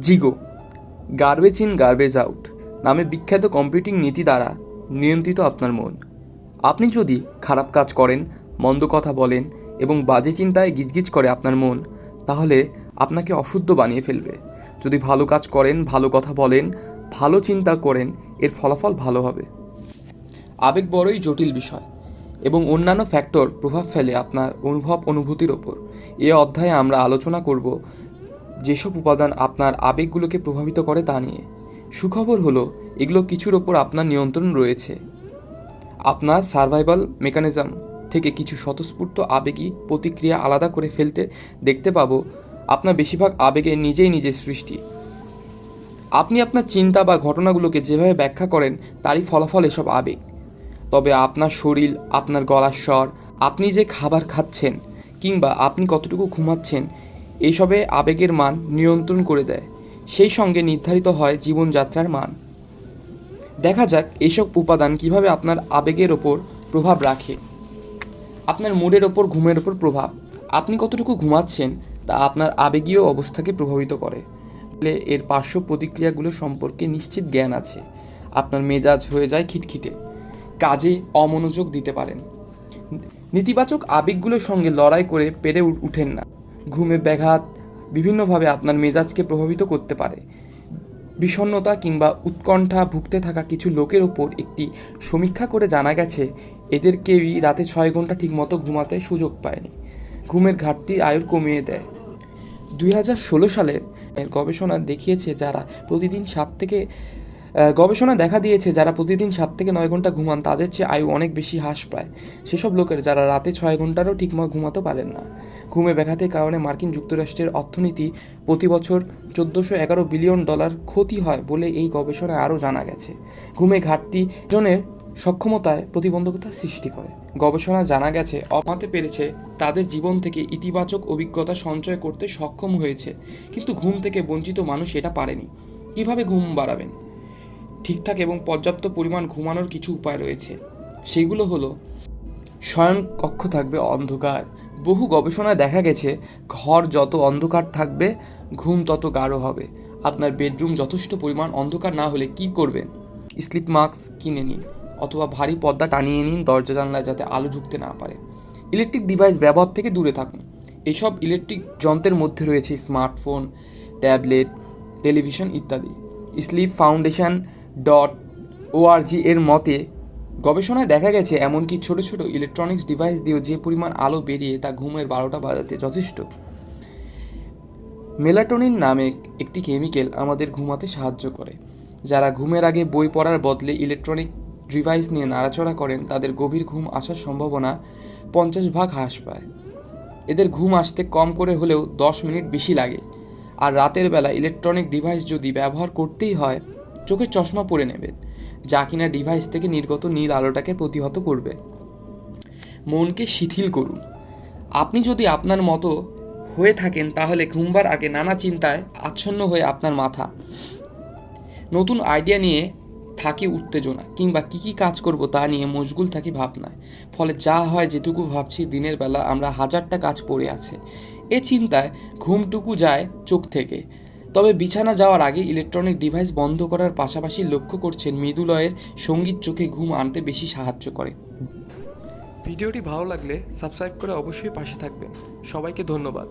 GIGO garbage in garbage out নামে বিখ্যাত computing নীতি দ্বারা নিয়ন্ত্রিত আপনার মন। আপনি যদি খারাপ কাজ করেন, মন্দ কথা বলেন এবং বাজে চিন্তায় গিজগিজ করে আপনার মন, তাহলে আপনাকে অশুদ্ধ বানিয়ে ফেলবে। যদি ভালো কাজ করেন, ভালো কথা বলেন, ভালো চিন্তা করেন, এর ফলাফল ভালো হবে। আবেগ বড়ই জটিল বিষয় এবং অন্যান্য ফ্যাক্টর প্রভাব ফেলে আপনার অনুভব অনুভূতির ওপর। এ অধ্যায়ে আমরা আলোচনা করব যেসব উপাদান আপনার আবেগগুলোকে প্রভাবিত করে তা নিয়ে। সুখবর হলো, এগুলো কিছুর ওপর আপনার নিয়ন্ত্রণ রয়েছে। আপনার সার্ভাইভাল মেকানিজম থেকে কিছু স্বতঃস্ফূর্ত আবেগী প্রতিক্রিয়া আলাদা করে ফেলতে দেখতে পাবো, আপনার বেশিরভাগ আবেগে নিজেই নিজের সৃষ্টি। আপনি আপনার চিন্তা বা ঘটনাগুলোকে যেভাবে ব্যাখ্যা করেন, তারই ফলাফল এসব আবেগ। তবে আপনার শরীর, আপনার গলার স্বর, আপনি যে খাবার খাচ্ছেন কিংবা আপনি কতটুকু ঘুমাচ্ছেন এইসবে আবেগের মান নিয়ন্ত্রণ করে দেয়, সেই সঙ্গে নির্ধারিত হয় জীবনযাত্রার মান। দেখা যাক এইসব উপাদান কীভাবে আপনার আবেগের ওপর প্রভাব রাখে। আপনার মুডের ওপর, ঘুমের ওপর প্রভাব। আপনি কতটুকু ঘুমাচ্ছেন তা আপনার আবেগীয় অবস্থাকে প্রভাবিত করে। এর পার্শ্ব প্রতিক্রিয়াগুলো সম্পর্কে নিশ্চিত জ্ঞান আছে। আপনার মেজাজ হয়ে যায় খিটখিটে। কাজে অমনোযোগ দিতে পারেন। নেতিবাচক আবেগগুলোর সঙ্গে লড়াই করে পেরে উঠেন না। ঘুমে ব্যাঘাত বিভিন্নভাবে আপনার মেজাজকে প্রভাবিত করতে পারে। বিষণ্ণতা কিংবা উৎকণ্ঠা ভুগতে থাকা কিছু লোকের ওপর একটি সমীক্ষা করে জানা গেছে, এদের কেউই রাতে ছয় ঘণ্টা ঠিকমতো ঘুমাতে সুযোগ পায়নি। ঘুমের ঘাটতি আয়ুর কমিয়ে দেয়। দুই এর গবেষণা দেখিয়েছে, যারা প্রতিদিন সাত থেকে গবেষণা দেখা দিয়েছে, যারা প্রতিদিন সাত থেকে নয় ঘণ্টা ঘুমান, তাদের চেয়ে আয়ু অনেক বেশি হ্রাস পায়। সেসব লোকের যারা রাতে ছয় ঘন্টারও ঠিকমতো ঘুমাতে পারেন না। ঘুমে ব্যাঘাতের কারণে মার্কিন যুক্তরাষ্ট্রের অর্থনীতি প্রতি বছর চোদ্দোশো এগারো বিলিয়ন ডলার ক্ষতি হয় বলে এই গবেষণায় আরও জানা গেছে। ঘুমে ঘাটতি জনের সক্ষমতায় প্রতিবন্ধকতা সৃষ্টি করে। গবেষণা জানা গেছে অমাতে পেরেছে তাদের জীবন থেকে ইতিবাচক অভিজ্ঞতা সঞ্চয় করতে সক্ষম হয়েছে, কিন্তু ঘুম থেকে বঞ্চিত মানুষ এটা পারেনি। কীভাবে ঘুম বাড়াবেন? ঠিকঠাক এবং পর্যাপ্ত পরিমাণ ঘুমানোর কিছু উপায় রয়েছে। সেগুলো হলো শয়ন কক্ষ থাকবে অন্ধকার। বহু গবেষণায় দেখা গেছে, ঘর যত অন্ধকার থাকবে, ঘুম তত গাঢ় হবে। আপনার বেডরুম যথেষ্ট পরিমাণ অন্ধকার না হলে কি করবেন? স্লিপ মাস্ক কিনে নিন অথবা ভারী পর্দা টানিয়ে নিন দরজা জানলায় যাতে আলো ঢুকতে না পারে। ইলেকট্রিক ডিভাইস ব্যবহার থেকে দূরে থাকুন। এসব ইলেকট্রিক যন্ত্রের মধ্যে রয়েছে স্মার্টফোন, ট্যাবলেট, টেলিভিশন ইত্যাদি। স্লিপ ফাউন্ডেশন ডট ওআরজি এর মতে, গবেষণায় দেখা গেছে এমনকি ছোট ছোট ইলেকট্রনিক্স ডিভাইস দিয়েও যে পরিমাণ আলো বেরিয়ে তা ঘুমের বারোটা বাজাতে যথেষ্ট। মেলাটোনিন নামে একটি কেমিক্যাল আমাদের ঘুমাতে সাহায্য করে। যারা ঘুমের আগে বই পড়ার বদলে ইলেকট্রনিক ডিভাইস নিয়ে নাড়াচড়া করেন, তাদের গভীর ঘুম আসার সম্ভাবনা পঞ্চাশ ভাগ হ্রাস পায়। এদের ঘুম আসতে কম করে হলেও দশ মিনিট বেশি লাগে। আর রাতের বেলা ইলেকট্রনিক ডিভাইস যদি ব্যবহার করতেই হয় চোখে চশমা পরে নেবে, যা কিনা ডিভাইস থেকে নির্গত নীল আলোটাকে প্রতিহত করবে। মনকে শিথিল করুন। আপনি যদি আপনার মতো হয়ে থাকেন, তাহলে ঘুমবার আগে নানা চিন্তায় আচ্ছন্ন হয়ে আপনার মাথা। নতুন আইডিয়া নিয়ে থাকি উত্তেজনা, কিংবা কী কী কাজ করব তা নিয়ে মশগুল থাকি ভাবনায়। ফলে যা হয় যেটুকু ভাবছি, দিনের বেলা আমরা হাজারটা কাজ পড়ে আছে। এ চিন্তায় ঘুমটুকু যায় চোখ থেকে। তবে বিছানা যাওয়ার আগে ইলেকট্রনিক ডিভাইস বন্ধ করার পাশাপাশি লক্ষ্য করছেন মৃদুলয়ের সংগীত চোখে ঘুম আনতে বেশি সাহায্য করে। ভিডিওটি ভালো লাগলে সাবস্ক্রাইব করে অবশ্যই পাশে থাকবেন। সবাইকে ধন্যবাদ।